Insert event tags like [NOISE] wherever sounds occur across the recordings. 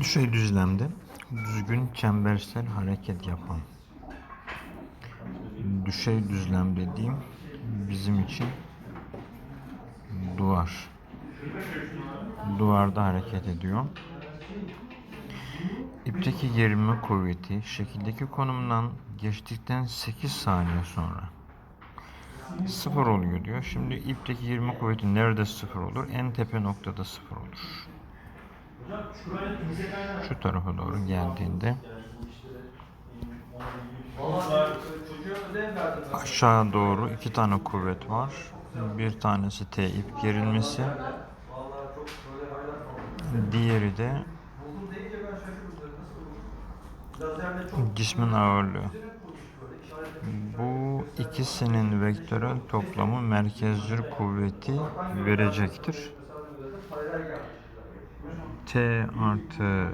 Düşey düzlemde düzgün çembersel hareket yapan düşey düzlem dediğim bizim için duvar. Duvarda hareket ediyor. İpteki gerilme kuvveti şekildeki konumdan geçtikten 8 saniye sonra sıfır oluyor diyor. Şimdi ipteki gerilme kuvveti nerede sıfır olur? En tepe noktada sıfır olur. Şu tarafa doğru geldiğinde aşağı doğru iki tane kuvvet var. Bir tanesi T ip gerilmesi. Diğeri de cismin ağırlığı. Bu ikisinin vektörel toplamı merkezcil kuvveti verecektir. T artı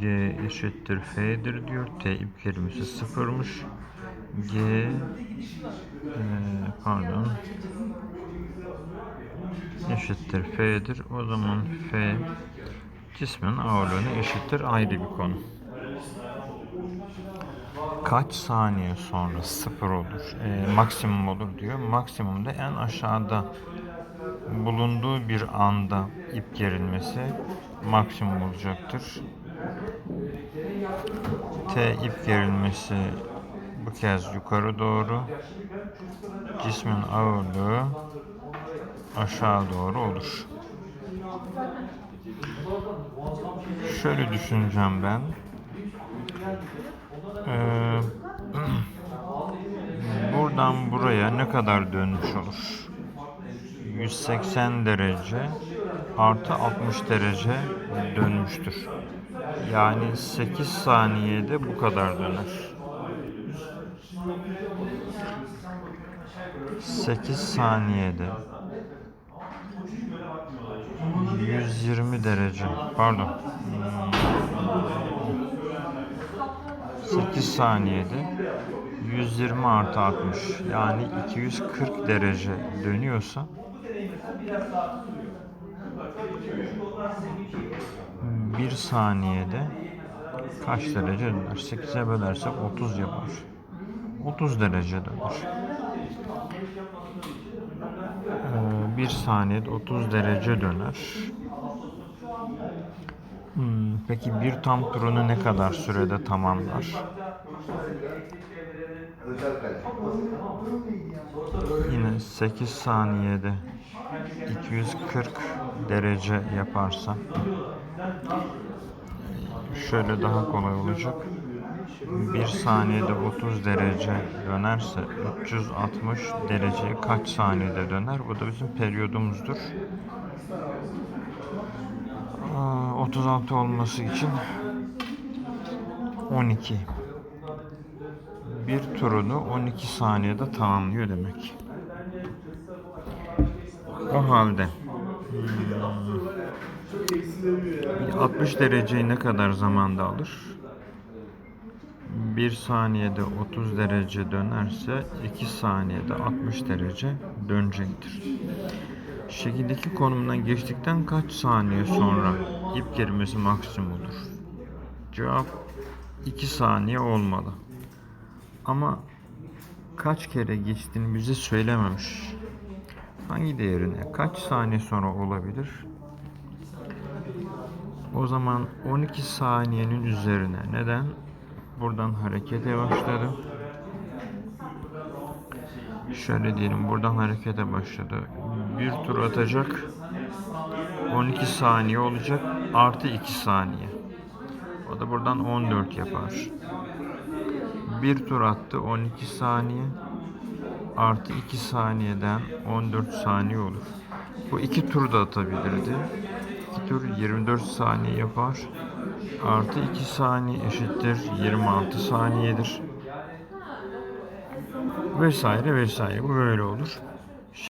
G eşittir F'dir diyor. T ip kelimesi sıfırmış. G e, pardon eşittir F'dir. O zaman F cismin ağırlığına eşittir ayrı bir konu. Kaç saniye sonra sıfır olur, e, maksimum olur diyor. Maksimumda en aşağıda bulunduğu bir anda ip gerilmesi maksimum olacaktır. T ip gerilmesi bu kez yukarı doğru. Cismin ağırlığı aşağı doğru olur. Şöyle düşüneceğim ben. Ee, [CLEARS THROAT] buradan buraya ne kadar dönmüş olur? 180 derece artı 60 derece dönmüştür. Yani 8 saniyede bu kadar döner. 8 saniyede 120 derece pardon 8 saniyede 120 artı 60 yani 240 derece dönüyorsa bir saniyede kaç derece döner? 8'e bölersek 30 yapar. 30 derece döner. Ee, bir saniyede 30 derece döner. Hmm, peki bir tam turunu ne kadar sürede tamamlar? Yine 8 saniyede 240 derece yaparsa şöyle daha kolay olacak. 1 saniyede 30 derece dönerse 360 derece kaç saniyede döner? Bu da bizim periyodumuzdur. Aa, 36 olması için 12. Bir turunu 12 saniyede tamamlıyor demek. O halde hmm, 60 dereceyi ne kadar zamanda alır? 1 saniyede 30 derece dönerse 2 saniyede 60 derece dönecektir. Şekildeki konumdan geçtikten kaç saniye sonra ip gerilmesi maksimum olur? Cevap 2 saniye olmalı. Ama kaç kere geçtiğini bize söylememiş. Hangi değerine kaç saniye sonra olabilir? O zaman 12 saniyenin üzerine neden? Buradan harekete başladı. Şöyle diyelim buradan harekete başladı. Bir tur atacak. 12 saniye olacak. Artı 2 saniye. O da buradan 14 yapar. Bir tur attı 12 saniye. Artı 2 saniyeden 14 saniye olur. Bu iki tur da atabilirdi. 2 tur 24 saniye yapar. Artı 2 saniye eşittir 26 saniyedir. Vesaire vesaire bu böyle olur.